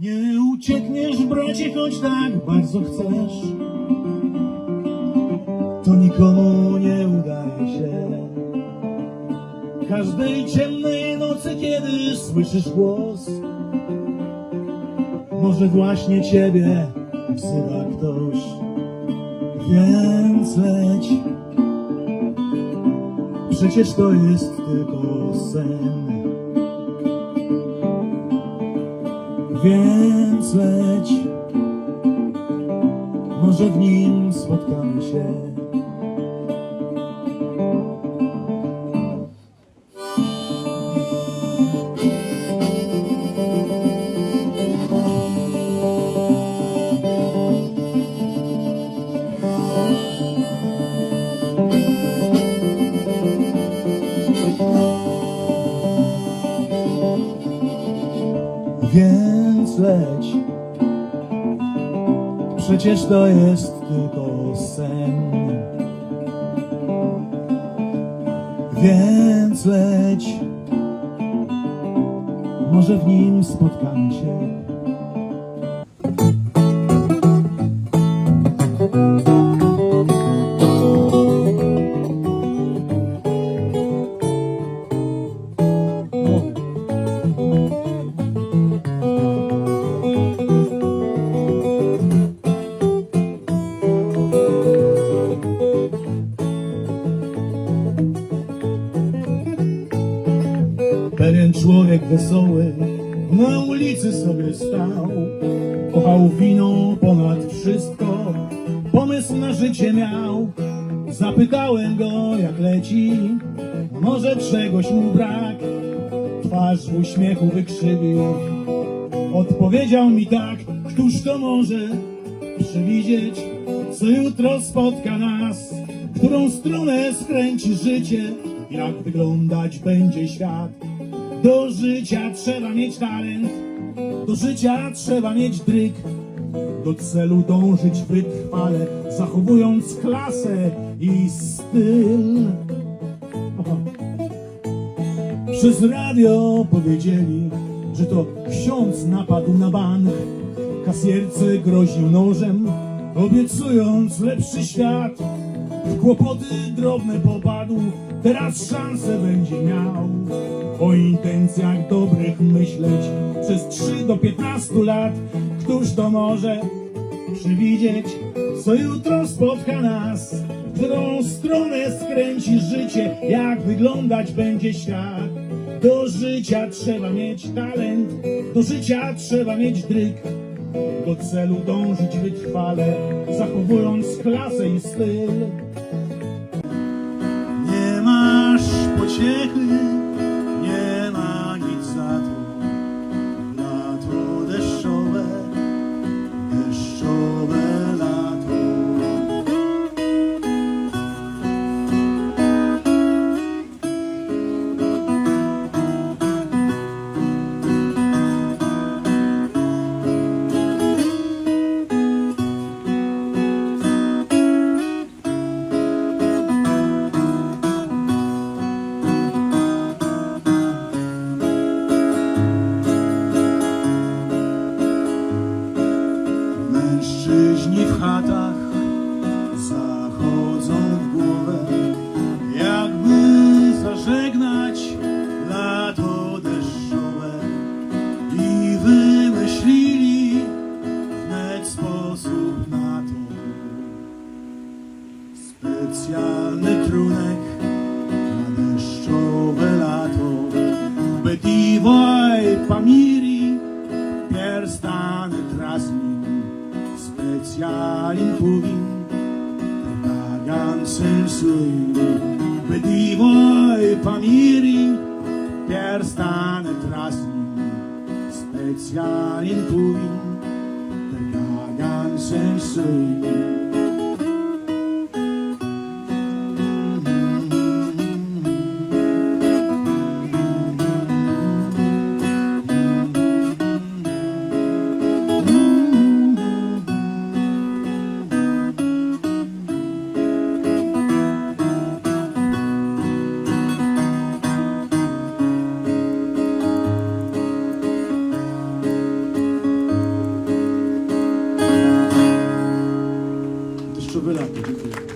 Nie uciekniesz, bracie, choć tak bardzo chcesz. To nikomu nie udaje się. Każdej ciemnej nocy, kiedy słyszysz głos, może właśnie ciebie wzywa ktoś, więc leć. Przecież to jest tylko sen. Więc leć, może w nim spotkamy się. Więc leć, przecież to jest tylko sen. Więc leć, może w nim spotkamy się. Pewien człowiek wesoły na ulicy sobie stał. Kochał wino ponad wszystko, pomysł na życie miał. Zapytałem go jak leci, może czegoś mu brak. Twarz w uśmiechu wykrzywił, odpowiedział mi tak, któż to może przewidzieć, co jutro spotka nas, którą stronę skręci życie, jak wyglądać będzie świat. Do życia trzeba mieć talent, do życia trzeba mieć dryk, do celu dążyć wytrwale, zachowując klasę i styl. Aha. Przez radio powiedzieli, że to ksiądz napadł na bank. Kasjerce groził nożem, obiecując lepszy świat. W kłopoty drobne popadł, teraz szansę będzie miał. O intencjach dobrych myśleć przez 3 do 15 lat. Któż to może przewidzieć, co jutro spotka nas? W którą stronę skręci życie, jak wyglądać będzie świat? Do życia trzeba mieć talent, do życia trzeba mieć dryk. Do celu dążyć wytrwale, zachowując klasę i styl. Nie masz pociechy, da in poi vacanze sui vedivo i pamiri per stare trasi speciali in poi vacanze sui Thank you.